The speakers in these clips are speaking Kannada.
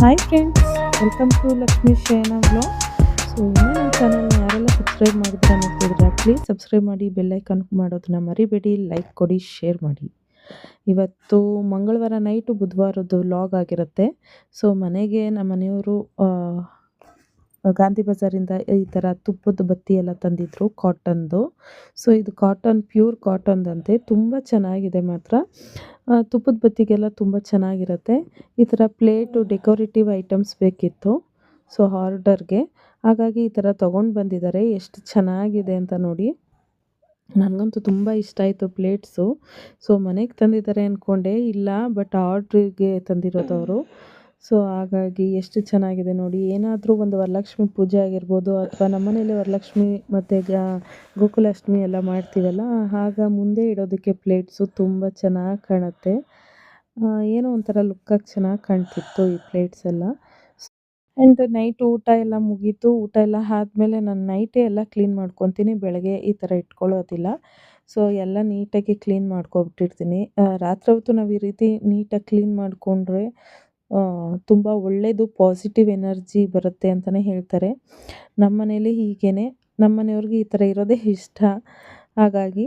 Hi friends welcome to Lakshmi Shayana blog so ಇನ್ನೂ ನಮ್ಮ ಯಾರೆಲ್ಲ ಸಬ್ಸ್ಕ್ರೈಬ್ ಮಾಡಿದ್ರೆ ಅನ್ನೋದಿದ್ರೆ ಪ್ಲೀಸ್ ಸಬ್ಸ್ಕ್ರೈಬ್ ಮಾಡಿ ಬೆಲ್ಲೈಕನ್ ಮಾಡೋದನ್ನ ಮರಿಬೇಡಿ ಲೈಕ್ ಕೊಡಿ ಶೇರ್ ಮಾಡಿ. ಇವತ್ತು ಮಂಗಳವಾರ ನೈಟು ಬುಧವಾರದ್ದು ಲಾಗ್ ಆಗಿರುತ್ತೆ. ಸೊ ಮನೆಗೆ ನಮ್ಮ ಮನೆಯವರು ಗಾಂಧಿ ಬಜಾರಿಂದ ಈ ಥರ ತುಪ್ಪದ ಬತ್ತಿ ಎಲ್ಲ ತಂದಿದ್ರು ಕಾಟನ್ದು ಸೊ ಇದು ಕಾಟನ್ ಪ್ಯೂರ್ ಕಾಟನ್ದಂತೆ ತುಂಬ ಚೆನ್ನಾಗಿದೆ ಮಾತ್ರ. ತುಪ್ಪದ ಬತ್ತಿಗೆಲ್ಲ ತುಂಬ ಚೆನ್ನಾಗಿರುತ್ತೆ. ಈ ಥರ ಪ್ಲೇಟು ಡೆಕೋರೇಟಿವ್ ಐಟಮ್ಸ್ ಬೇಕಿತ್ತು. ಸೊ ಆರ್ಡರ್ಗೆ ಹಾಗಾಗಿ ಈ ಥರ ತೊಗೊಂಡು ಬಂದಿದ್ದಾರೆ. ಎಷ್ಟು ಚೆನ್ನಾಗಿದೆ ಅಂತ ನೋಡಿ. ನನಗಂತೂ ತುಂಬ ಇಷ್ಟ ಆಯಿತು ಪ್ಲೇಟ್ಸು ಸೊ ಮನೆಗೆ ತಂದಿದ್ದಾರೆ ಅಂದ್ಕೊಂಡೆ ಇಲ್ಲ ಬಟ್ ಆರ್ಡ್ರಿಗೆ ತಂದಿರೋದು ಅವರು ಸೊ ಹಾಗಾಗಿ ಎಷ್ಟು ಚೆನ್ನಾಗಿದೆ ನೋಡಿ. ಏನಾದರೂ ಒಂದು ವರಲಕ್ಷ್ಮಿ ಪೂಜೆ ಆಗಿರ್ಬೋದು ಅಥವಾ ನಮ್ಮನೇಲಿ ವರಲಕ್ಷ್ಮಿ ಮತ್ತು ಗೋಕುಲಾಷ್ಟಮಿ ಎಲ್ಲ ಮಾಡ್ತೀವಲ್ಲ, ಆಗ ಮುಂದೆ ಇಡೋದಕ್ಕೆ ಪ್ಲೇಟ್ಸು ತುಂಬ ಚೆನ್ನಾಗಿ ಕಾಣುತ್ತೆ. ಏನೋ ಒಂಥರ ಲುಕ್ಕಾಗಿ ಚೆನ್ನಾಗಿ ಕಾಣ್ತಿತ್ತು ಈ ಪ್ಲೇಟ್ಸ್ ಎಲ್ಲ. ಆ್ಯಂಡ್ ನೈಟ್ ಊಟ ಎಲ್ಲ ಮುಗೀತು. ಊಟ ಎಲ್ಲ ಆದಮೇಲೆ ನಾನು ನೈಟೇ ಎಲ್ಲ ಕ್ಲೀನ್ ಮಾಡ್ಕೊತೀನಿ. ಬೆಳಗ್ಗೆ ಈ ಥರ ಇಟ್ಕೊಳ್ಳೋದಿಲ್ಲ. ಸೊ ಎಲ್ಲ ನೀಟಾಗಿ ಕ್ಲೀನ್ ಮಾಡ್ಕೊಬಿಟ್ಟಿರ್ತೀನಿ. ರಾತ್ರಿ ಹೊತ್ತು ನಾವು ಈ ರೀತಿ ನೀಟಾಗಿ ಕ್ಲೀನ್ ಮಾಡಿಕೊಂಡ್ರೆ ತುಂಬ ಒಳ್ಳೆಯದು ಪಾಸಿಟಿವ್ ಎನರ್ಜಿ ಬರುತ್ತೆ ಅಂತಲೇ ಹೇಳ್ತಾರೆ. ನಮ್ಮ ಮನೇಲಿ ಹೀಗೇನೆ. ನಮ್ಮ ಮನೆಯವ್ರಿಗೆ ಈ ಥರ ಇರೋದೇ ಇಷ್ಟ. ಹಾಗಾಗಿ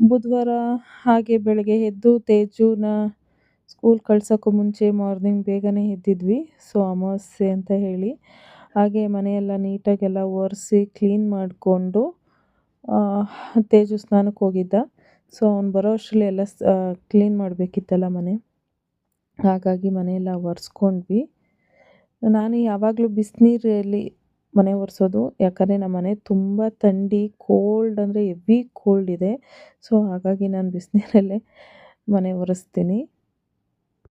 ಬುಧವಾರ ಹಾಗೆ ಬೆಳಗ್ಗೆ ಎದ್ದು ತೇಜುನ ಸ್ಕೂಲ್ ಕಳ್ಸೋಕ್ಕೂ ಮುಂಚೆ ಮಾರ್ನಿಂಗ್ ಬೇಗನೆ ಎದ್ದಿದ್ವಿ. ಸೊ ಅಮಾವಾಸ್ಯೆ ಅಂತ ಹೇಳಿ. ಹಾಗೆ ಮನೆಯೆಲ್ಲ ನೀಟಾಗೆಲ್ಲ ಒರೆಸಿ ಕ್ಲೀನ್ ಮಾಡಿಕೊಂಡು ತೇಜು ಸ್ನಾನಕ್ಕೆ ಹೋಗಿದ್ದ. ಸೊ ಅವ್ನು ಬರೋ ಅಷ್ಟರಲ್ಲಿ ಎಲ್ಲ ಕ್ಲೀನ್ ಮಾಡಬೇಕಿತ್ತಲ್ಲ ಮನೆ. ಹಾಗಾಗಿ ಮನೆಯೆಲ್ಲ ಒರೆಸ್ಕೊಂಡ್ವಿ. ನಾನು ಯಾವಾಗಲೂ ಬಿಸಿನೀರಲ್ಲಿ ಮನೆ ಒರೆಸೋದು, ಯಾಕಂದರೆ ನಮ್ಮ ಮನೆ ತುಂಬ ಥಂಡಿ, ಕೋಲ್ಡ್ ಅಂದರೆ ಎವಿ ಕೋಲ್ಡ್ ಇದೆ. ಸೊ, ಹಾಗಾಗಿ ನಾನು ಬಿಸಿನೀರಲ್ಲೇ ಮನೆ ಒರೆಸ್ತೀನಿ.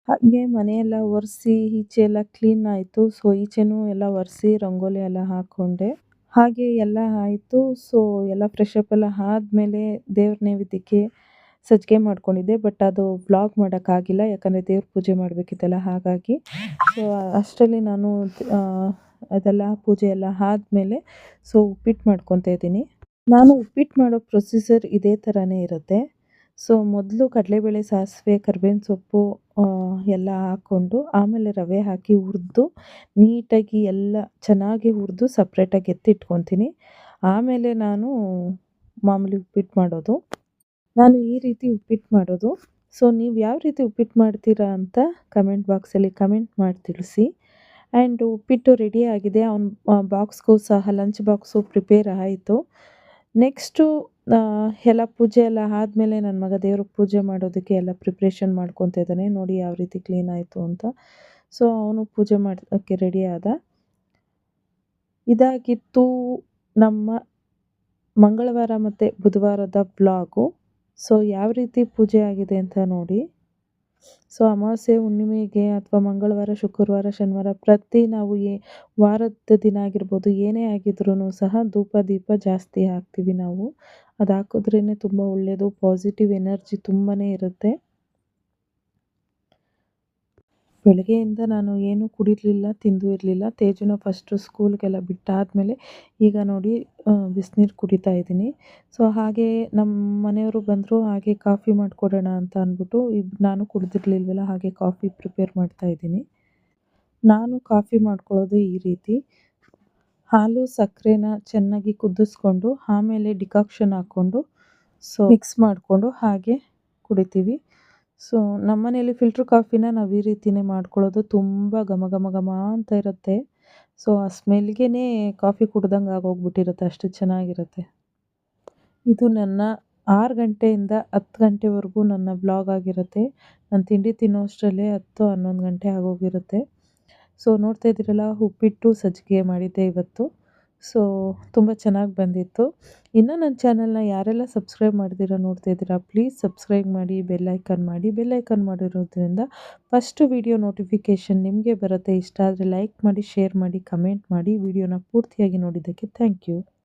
ಹಾಗೆ ಮನೆಯೆಲ್ಲ ಒರೆಸಿ, ಈಚೆ ಎಲ್ಲ ಕ್ಲೀನ್ ಆಯಿತು. ಸೊ, ಈಚೆನೂ ಎಲ್ಲ ಒರೆಸಿ ರಂಗೋಲಿ ಎಲ್ಲ ಹಾಕ್ಕೊಂಡೆ ಹಾಗೆ ಎಲ್ಲ ಆಯಿತು. ಸೊ, ಎಲ್ಲ ಫ್ರೆಶ್ ಅಪ್ ಎಲ್ಲ ಆದಮೇಲೆ ದೇವ್ರ ನೈವೇದ್ಯಕ್ಕೆ ಸಜ್ಜಿಗೆ ಮಾಡ್ಕೊಂಡಿದ್ದೆ ಬಟ್ ಅದು ವ್ಲಾಗ್ ಮಾಡೋಕ್ಕಾಗಿಲ್ಲ, ಯಾಕಂದರೆ ದೇವ್ರ ಪೂಜೆ ಮಾಡಬೇಕಿತ್ತಲ್ಲ, ಹಾಗಾಗಿ. ಸೊ ಅಷ್ಟರಲ್ಲಿ ನಾನು ಅದೆಲ್ಲ ಪೂಜೆ ಎಲ್ಲ ಆದಮೇಲೆ ಸೊ ಉಪ್ಪಿಟ್ಟು ಮಾಡ್ಕೊತಾ ಇದ್ದೀನಿ. ನಾನು ಉಪ್ಪಿಟ್ಟು ಮಾಡೋ ಪ್ರೊಸೀಜರ್ ಇದೇ ಥರನೇ ಇರುತ್ತೆ. ಸೊ ಮೊದಲು ಕಡಲೆಬೇಳೆ ಸಾಸಿವೆ, ಕರ್ಬೇವಿನ ಸೊಪ್ಪು ಎಲ್ಲ ಹಾಕ್ಕೊಂಡು, ಆಮೇಲೆ ರವೆ ಹಾಕಿ ಹುರಿದು, ನೀಟಾಗಿ ಎಲ್ಲ ಚೆನ್ನಾಗಿ ಹುರಿದು ಸಪ್ರೇಟಾಗಿ ಎತ್ತಿಟ್ಕೊತೀನಿ. ಆಮೇಲೆ ನಾನು ಮಾಮೂಲಿ ಉಪ್ಪಿಟ್ಟು ಮಾಡೋದು. ನಾನು ಈ ರೀತಿ ಉಪ್ಪಿಟ್ಟು ಮಾಡೋದು. ಸೊ ನೀವು ಯಾವ ರೀತಿ ಉಪ್ಪಿಟ್ಟು ಮಾಡ್ತೀರಾ ಅಂತ ಕಮೆಂಟ್ ಬಾಕ್ಸಲ್ಲಿ ಕಮೆಂಟ್ ಮಾಡಿ ತಿಳಿಸಿ. ಆ್ಯಂಡ್ ಉಪ್ಪಿಟ್ಟು ರೆಡಿ ಆಗಿದೆ. ಅವ್ನ ಬಾಕ್ಸ್ಗೂ ಸಹ ಲಂಚ್ ಬಾಕ್ಸು ಪ್ರಿಪೇರ್ ಆಯಿತು. ನೆಕ್ಸ್ಟು ಎಲ್ಲ ಪೂಜೆ ಎಲ್ಲ ಆದಮೇಲೆ ನನ್ನ ಮಗ ದೇವ್ರಿಗೆ ಪೂಜೆ ಮಾಡೋದಕ್ಕೆ ಎಲ್ಲ ಪ್ರಿಪ್ರೇಷನ್ ಮಾಡ್ಕೊತಾ ಇದ್ದಾನೆ. ನೋಡಿ ಯಾವ ರೀತಿ ಕ್ಲೀನ್ ಆಯಿತು ಅಂತ. ಸೊ ಅವನು ಪೂಜೆ ಮಾಡೋಕ್ಕೆ ರೆಡಿ ಆದ. ಇದಾಗಿತ್ತು ನಮ್ಮ ಮಂಗಳವಾರ ಮತ್ತು ಬುಧವಾರದ ಬ್ಲಾಗು ಸೊ ಯಾವ ರೀತಿ ಪೂಜೆ ಆಗಿದೆ ಅಂತ ನೋಡಿ. ಸೊ ಅಮಾವಾಸ್ಯೆ ಹುಣ್ಣಿಮೆಗೆ ಅಥವಾ ಮಂಗಳವಾರ, ಶುಕ್ರವಾರ, ಶನಿವಾರ ಪ್ರತಿ ನಾವು ಏ ವಾರದ ದಿನ ಆಗಿರ್ಬೋದು ಏನೇ ಆಗಿದ್ರೂ ಸಹ ಧೂಪ, ದೀಪ ಜಾಸ್ತಿ ಹಾಕ್ತೀವಿ ನಾವು. ಅದು ಹಾಕಿದ್ರೇ ತುಂಬ ಒಳ್ಳೆಯದು ಪಾಸಿಟಿವ್ ಎನರ್ಜಿ ತುಂಬಾ ಇರುತ್ತೆ. ಬೆಳಗ್ಗೆಯಿಂದ ನಾನು ಏನೂ ಕುಡಿರಲಿಲ್ಲ, ತಿಂದು ಇರಲಿಲ್ಲ. ತೇಜುನ ಫಸ್ಟು ಸ್ಕೂಲ್ಗೆಲ್ಲ ಬಿಟ್ಟಾದಮೇಲೆ ಈಗ ನೋಡಿ ಬಿಸಿನೀರು ಕುಡಿತಾ ಇದ್ದೀನಿ. ಸೊ ಹಾಗೆ ನಮ್ಮ ಮನೆಯವರು ಬಂದರು, ಹಾಗೆ ಕಾಫಿ ಮಾಡಿಕೊಡೋಣ ಅಂತ ಅಂದ್ಬಿಟ್ಟು ನಾನು ಕುಡಿದಿರ್ಲಿಲ್ವಲ್ಲ, ಹಾಗೆ ಕಾಫಿ ಪ್ರಿಪೇರ್ ಮಾಡ್ತಾ ಇದ್ದೀನಿ. ನಾನು ಕಾಫಿ ಮಾಡ್ಕೊಳ್ಳೋದು ಈ ರೀತಿ. ಹಾಲು ಸಕ್ಕರೆನ ಚೆನ್ನಾಗಿ ಕುದಿಸ್ಕೊಂಡು, ಆಮೇಲೆ ಡಿಕಾಕ್ಷನ್ ಹಾಕ್ಕೊಂಡು ಸೊ ಮಿಕ್ಸ್ ಮಾಡಿಕೊಂಡು ಹಾಗೆ ಕುಡಿತೀವಿ. ಸೊ ಮನೆಯಲ್ಲಿ ಫಿಲ್ಟ್ರ್ ಕಾಫಿನ ನಾವು ಈ ರೀತಿನೇ ಮಾಡ್ಕೊಳ್ಳೋದು ತುಂಬ ಘಮ ಘಮ ಘಮ ಅಂತ ಇರುತ್ತೆ. ಸೊ ಆ ಸ್ಮೆಲ್ಗೆ ಕಾಫಿ ಕುಡ್ದಂಗೆ ಆಗೋಗ್ಬಿಟ್ಟಿರುತ್ತೆ, ಅಷ್ಟು ಚೆನ್ನಾಗಿರುತ್ತೆ. ಇದು ನನ್ನ ಆರು ಗಂಟೆಯಿಂದ ಹತ್ತು ಗಂಟೆವರೆಗೂ ನನ್ನ ಬ್ಲಾಗ್ ಆಗಿರುತ್ತೆ. ನಾನು ತಿಂಡಿ ತಿನ್ನೋಷ್ಟರಲ್ಲೇ ಹತ್ತು ಹನ್ನೊಂದು ಗಂಟೆ ಆಗೋಗಿರುತ್ತೆ. ಸೊ ನೋಡ್ತಾ ಇದ್ದೀರಲ್ಲ, ಉಪ್ಪಿಟ್ಟು ಸಜ್ಜಿಗೆ ಮಾಡಿದ್ದೆ ಇವತ್ತು. ಸೊ ತುಂಬ ಚೆನ್ನಾಗಿ ಬಂದಿತ್ತು. ಇನ್ನು ನನ್ನ ಚಾನಲ್ನ ಯಾರೆಲ್ಲ ಸಬ್ಸ್ಕ್ರೈಬ್ ಮಾಡ್ದಿರ ನೋಡ್ತಾ ಇದ್ದೀರಾ ಪ್ಲೀಸ್ ಸಬ್ಸ್ಕ್ರೈಬ್ ಮಾಡಿ ಬೆಲ್ ಐಕನ್ ಮಾಡಿ. ಬೆಲ್ ಐಕನ್ ಮಾಡಿರೋದ್ರಿಂದ ಫಸ್ಟ್ ವಿಡಿಯೋ ನೋಟಿಫಿಕೇಷನ್ ನಿಮಗೆ ಬರುತ್ತೆ. ಇಷ್ಟ ಆದರೆ ಲೈಕ್ ಮಾಡಿ ಶೇರ್ ಮಾಡಿ ಕಮೆಂಟ್ ಮಾಡಿ. ವಿಡಿಯೋನ ಪೂರ್ತಿಯಾಗಿ ನೋಡಿದ್ದಕ್ಕೆ ಥ್ಯಾಂಕ್ ಯು